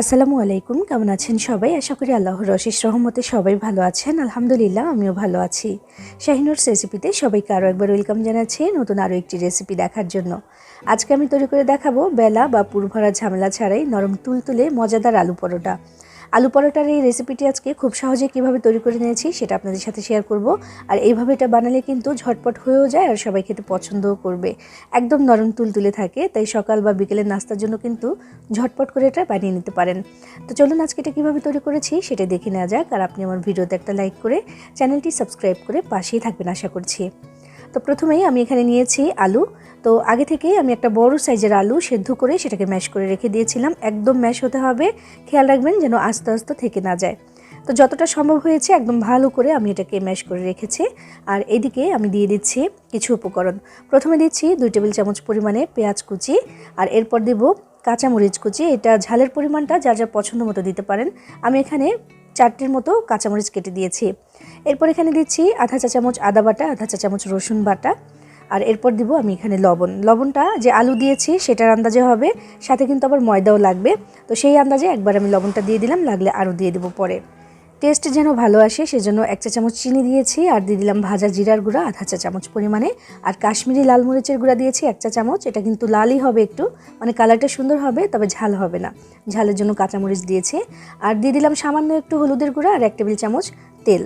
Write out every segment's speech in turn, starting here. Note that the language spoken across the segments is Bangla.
আসসালামু আলাইকুম, কেমন আছেন সবাই? আশা করি আল্লাহর রশিস রহমতে সবাই ভালো আছেন। আলহামদুলিল্লাহ, আমিও ভালো আছি। শাহিনুর রেসিপিতে সবাইকে আরও একবার ওয়েলকাম জানাচ্ছি নতুন আরও একটি রেসিপি দেখার জন্য। আজকে আমি তৈরি করে দেখাবো বেলা বা পুরভরা ঝামেলা ছাড়াই নরম তুলতুলে, মজাদার আলু পরোটা। আলু পরোটার এই রেসিপিটি আজকে খুব সহজে কীভাবে তৈরি করে নিয়েছি সেটা আপনাদের সাথে শেয়ার করব। আর এইভাবে এটা বানালে কিন্তু ঝটপট হয়েও যায় আর সবাই খেতে পছন্দও করবে। একদম নরম তুলতুলে থাকে, তাই সকাল বা বিকেলের নাস্তার জন্য কিন্তু ঝটপট করে এটা বানিয়ে নিতে পারেন। তো চলুন আজকে এটা কীভাবে তৈরি করেছি সেটা দেখে নেওয়া যাক। আর আপনি আমার ভিডিওতে একটা লাইক করে চ্যানেলটি সাবস্ক্রাইব করে পাশেই থাকবেন আশা করছি। তো প্রথমেই আমি এখানে নিয়েছি আলু। তো আগে থেকে আমি একটা বড় সাইজের আলু সেদ্ধ করে সেটাকে ম্যাশ করে রেখে দিয়েছিলাম। একদম ম্যাশ হতে হবে। খেয়াল রাখবেন যেন আস্তে আস্তে থেকে না যায়। তো যতটা সম্ভব হয়েছে একদম ভালো করে আমি এটাকে ম্যাশ করে রেখেছি। আর এদিকে আমি দিয়ে দিচ্ছি কিছু উপকরণ। প্রথমে দিচ্ছি দুই টেবিল চামচ পরিমাণে পেঁয়াজ কুচি। আর এরপর দেব কাঁচামরিচ কুচি। এটা ঝালের পরিমাণটা যা যা পছন্দ মতো দিতে পারেন। আমি এখানে চারটির মতো কাঁচামরিচ কেটে দিয়েছি। এরপর এখানে দিচ্ছি আধা চা চামচ আদা বাটা, আধা চা চামচ রসুন বাটা। আর এরপর দিব আমি এখানে লবণ। লবণটা যে আলু দিয়েছি সেটার আন্দাজে হবে, সাথে কিন্তু আবার ময়দাও লাগবে। তো সেই আন্দাজে একবার আমি লবণটা দিয়ে দিলাম, লাগলে আরও দিয়ে দেবো পরে। টেস্ট যেন ভালো আসে, সেজন্য এক চা চামচ চিনি দিয়েছি, আর দিয়ে দিলাম ভাজা জিরার গুঁড়া, আধা চা চামচ পরিমাণে। আর কাশ্মীরি লাল মরিচের গুঁড়া দিয়েছি, এক চা চামচ। এটা কিন্তু লালই হবে একটু মানে কালারটা সুন্দর হবে, তবে ঝাল হবে না। ঝালের জন্য কাঁচামরিচ দিয়েছি। আর দিয়ে দিলাম সামান্য একটু হলুদের গুঁড়া আর এক টেবিল চামচ তেল।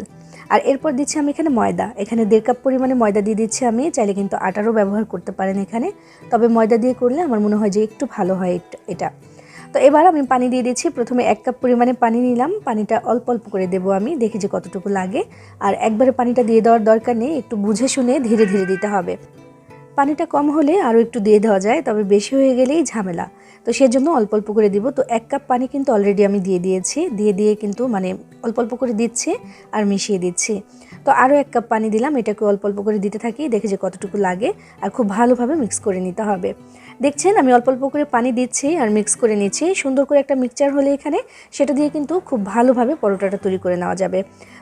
আর এরপর দিচ্ছি আমি এখানে ময়দা। এখানে দেড় কাপ পরিমাণে ময়দা দিয়ে দিচ্ছি আমি, চাইলে কিন্তু আটারও ব্যবহার করতে পারেন এখানে। তবে ময়দা দিয়ে করলে আমার মনে হয় যে একটু ভালো হয় এটা। তো এবার আমি পানি দিয়ে দিচ্ছি। প্রথমে এক কাপ পরিমাণে পানি নিলাম। পানিটা অল্প অল্প করে দেবো আমি। দেখি যে কতটুকু লাগে। আর একবারে পানিটা দিয়ে দেওয়ার দরকার নেই। একটু বুঝে শুনে ধীরে ধীরে দিতে হবে। পানিটা কম হলে আরও একটু দিয়ে দেওয়া যায়, তবে বেশি হয়ে গেলেই ঝামেলা। তো সেজন্য অল্প অল্প করে দিব। তো এক কাপ পানি কিন্তু অলরেডি আমি দিয়ে দিয়েছি। দিয়ে দিয়ে কিন্তু মানে অল্প অল্প করে দিচ্ছি আর মিশিয়ে দিচ্ছি। তো আরও এক কাপ পানি দিলাম। এটাকে অল্প অল্প করে দিতে থাকি, দেখে যে কতটুকু লাগে আর খুব ভালোভাবে মিক্স করে নিতে হবে। দেখছেন, আমি অল্প অল্প করে পানি দিচ্ছি আর মিক্স করে নিচ্ছি। সুন্দর করে একটা মিক্সচার হলে এখানে সেটা দিয়ে কিন্তু খুব ভালোভাবে পরোটাটা তৈরি করে নেওয়া যাবে।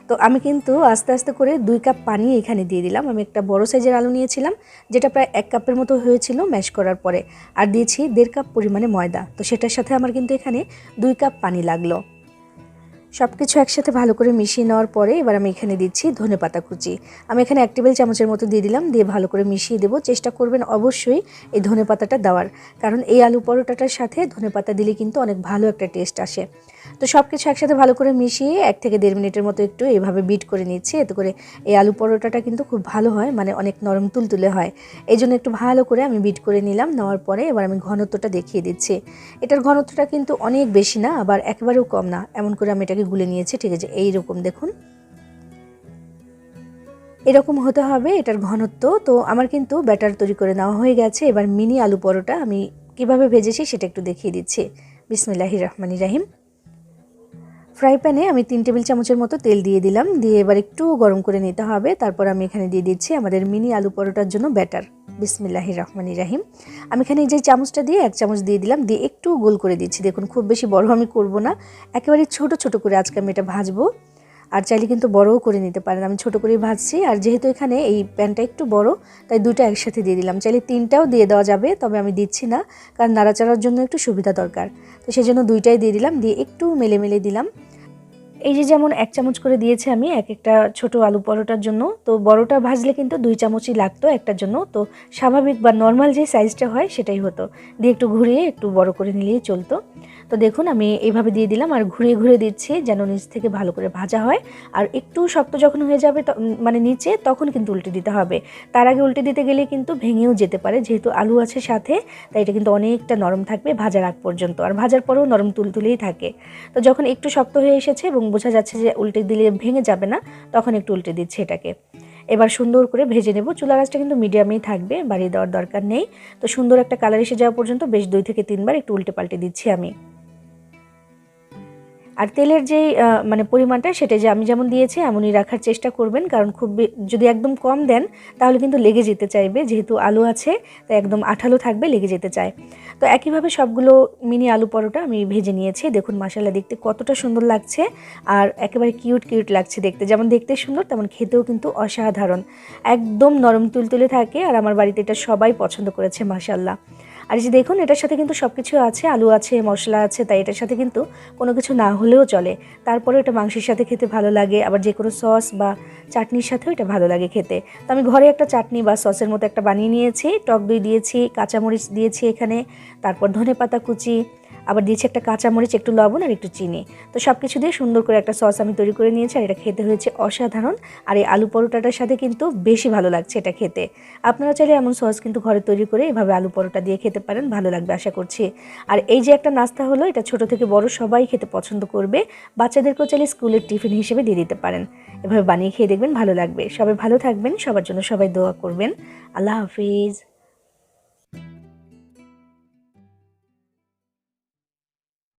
তো আমি কিন্তু আস্তে আস্তে করে দুই কাপ পানি এখানে দিয়ে দিলাম। আমি একটা বড় সাইজের আলু নিয়েছিলাম, যেটা প্রায় এক কাপের মতো হয়েছিল ম্যাশ করার পরে। আর দিয়েছি দেড় কাপ পরিমাণে ময়দা। তো সেটার সাথে আমার কিন্তু এখানে দুই কাপ পানি লাগল। সব কিছু একসাথে ভালো করে মিশিয়ে নেওয়ার পরে এবার আমি এখানে দিচ্ছি ধনে পাতা কুচি। আমি এখানে এক টেবিল চামচের মতো দিয়ে দিলাম, দিয়ে ভালো করে মিশিয়ে দেবো। চেষ্টা করবেন অবশ্যই এই ধনে পাতাটা দেওয়ার, কারণ এই আলু পরোটাটার সাথে ধনে পাতা দিলে কিন্তু অনেক ভালো একটা টেস্ট আসে। তো সব কিছু একসাথে ভালো করে মিশিয়ে এক থেকে দেড় মিনিটের মতো একটু এভাবে বিট করে নিচ্ছি, এতে করে এই আলু পরোটাটা কিন্তু খুব ভালো হয় মানে অনেক নরম তুলতুলে হয়। এই জন্য একটু ভালো করে আমি বিট করে নিলাম, নেওয়ার পরে এবার আমি ঘনত্বটা দেখিয়ে দিচ্ছি। এটার ঘনত্বটা কিন্তু অনেক বেশি না, আবার একেবারেও কম না, এমন করে আমি এটাকে গুলে নিয়েছি, ঠিক আছে? এইরকম দেখুন। এরকম হতে হবে, এটার ঘনত্ব। তো আমার কিন্তু ব্যাটার তৈরি করে নেওয়া হয়ে গেছে। এবার মিনি আলু পরোটা আমি কীভাবে ভেজেছি সেটা একটু দেখিয়ে দিচ্ছি। বিসমিল্লাহি রহমানি রাহিম। ফ্রাই প্যানে আমি তিন টেবিল চামচের মতো তেল দিয়ে দিলাম। দিয়ে এবার একটু গরম করে নিতে হবে। তারপর আমি এখানে দিয়ে দিচ্ছি আমাদের মিনি আলু পরোটার জন্য ব্যাটার। বিসমিল্লাহ রহমান রাহিম। আমি এখানে যে চামচটা দিয়ে এক চামচ দিয়ে দিলাম, দিয়ে একটু গোল করে দিচ্ছি। দেখুন, খুব বেশি বড় আমি করব না। একেবারে ছোট ছোট করে আজকে আমি এটা ভাজবো। আর চাইলে কিন্তু বড়ও করে নিতে পারেন। আমি ছোট করেই ভাজছি। আর যেহেতু এখানে এই প্যানটা একটু বড়, তাই দুটো একসাথে দিয়ে দিলাম। চাইলে তিনটাও দিয়ে দেওয়া যাবে, তবে আমি দিচ্ছি না। কারণ নাড়াচাড়ার জন্য একটু সুবিধা দরকার। তো সেই জন্য দুইটাই দিয়ে দিলাম। দিয়ে একটু মেলে মেলে দিলাম। এই যে যেমন এক চামচ করে দিয়েছি আমি, এক একটা ছোট আলু পরোটার জন্য, তো বড়টা ভাজলে কিন্তু দুই চামচই লাগতো একটার জন্য, তো স্বাভাবিক বা নর্মাল যে সাইজটা হয় সেটাই হতো। দিয়ে একটু ঘুরিয়ে একটু বড় করে নিলেই চলতো। তো দেখুন, আমি এইভাবে দিয়ে দিলাম আর ঘুরিয়ে ঘুরিয়ে দিচ্ছি যেন নিচ থেকে ভালো করে ভাজা হয়। আর একটু শক্ত যখন হয়ে যাবে মানে নিচে, তখন কিন্তু উল্টে দিতে হবে। তার আগে উল্টে দিতে গেলে কিন্তু ভেঙেও যেতে পারে, যেহেতু আলু আছে সাথে, তাই এটা কিন্তু অনেকটা নরম থাকবে ভাজার আগ পর্যন্ত। আর ভাজার পরেও নরম তুলতুলেই থাকে। তো যখন একটু শক্ত হয়ে এসেছে এবং বোঝা যাচ্ছে যে উল্টে দিলে ভেঙে যাবে না, তখন একটু উল্টে দিচ্ছে এটাকে। এবার সুন্দর করে ভেজে নেব। চুলা গাছটা কিন্তু মিডিয়ামেই থাকবে, বাড়িয়ে দেওয়ার দরকার নেই। তো সুন্দর একটা কালার এসে যাওয়া পর্যন্ত বেশ দুই থেকে তিনবার একটু উল্টে পাল্টে দিচ্ছি আমি। আর তেলের যেই মানে পরিমাণটা সেটা যে আমি যেমন দিয়েছি এমনই রাখার চেষ্টা করবেন। কারণ খুব যদি একদম কম দেন, তাহলে কিন্তু লেগে যেতে চাইবে। যেহেতু আলু আছে তাই একদম আঠালো থাকবে, লেগে যেতে চায়। তো একইভাবে সবগুলো মিনি আলু পরোটা আমি ভেজে নিয়েছি। দেখুন মশালা দেখতে কতটা সুন্দর লাগছে। আর একেবারে কিউট কিউট লাগছে দেখতে। যেমন দেখতে সুন্দর, তেমন খেতেও কিন্তু অসাধারণ। একদম নরম, তুলতুলে থাকে। আর আমার বাড়িতে এটা সবাই পছন্দ করেছে মাসাল্লাহ আর যে দেখুন, এটার সাথে কিন্তু সব কিছু আছে, আলু আছে, মশলা আছে, তাই এটার সাথে কিন্তু কোনো কিছু না হলেও চলে। তারপরে এটা মাংসের সাথে খেতে ভালো লাগে, আবার যে কোনো সস বা চাটনির সাথেও এটা ভালো লাগে খেতে। তো আমি ঘরে একটা চাটনি বা সসের মতো একটা বানিয়ে নিয়েছি, টক দই দিয়েছি, কাঁচামরিচ দিয়েছি এখানে, তারপর ধনে পাতা কুচি আবার দিয়েছি একটা কাঁচামরিচ, একটু লবণ আর একটু চিনি। তো সব কিছু দিয়ে সুন্দর করে একটা সস আমি তৈরি করে নিয়েছি আর এটা খেতে হয়েছে অসাধারণ। আর এই আলু পরোটাটার সাথে কিন্তু বেশি ভালো লাগছে এটা খেতে। আপনারা চাইলে এমন সস কিন্তু ঘরে তৈরি করে এভাবে আলু পরোটা দিয়ে খেতে পারেন, ভালো লাগবে আশা করছি। আর এই যে একটা নাস্তা হলো, এটা ছোট থেকে বড় সবাই খেতে পছন্দ করবে। বাচ্চাদেরকেও চাইলে স্কুলের টিফিন হিসেবে দিয়ে দিতে পারেন। এভাবে বানিয়ে খেয়ে দেখবেন ভালো লাগবে। সবাই ভালো থাকবেন, সবার জন্য সবাই দোয়া করবেন। আল্লাহ হাফিজ।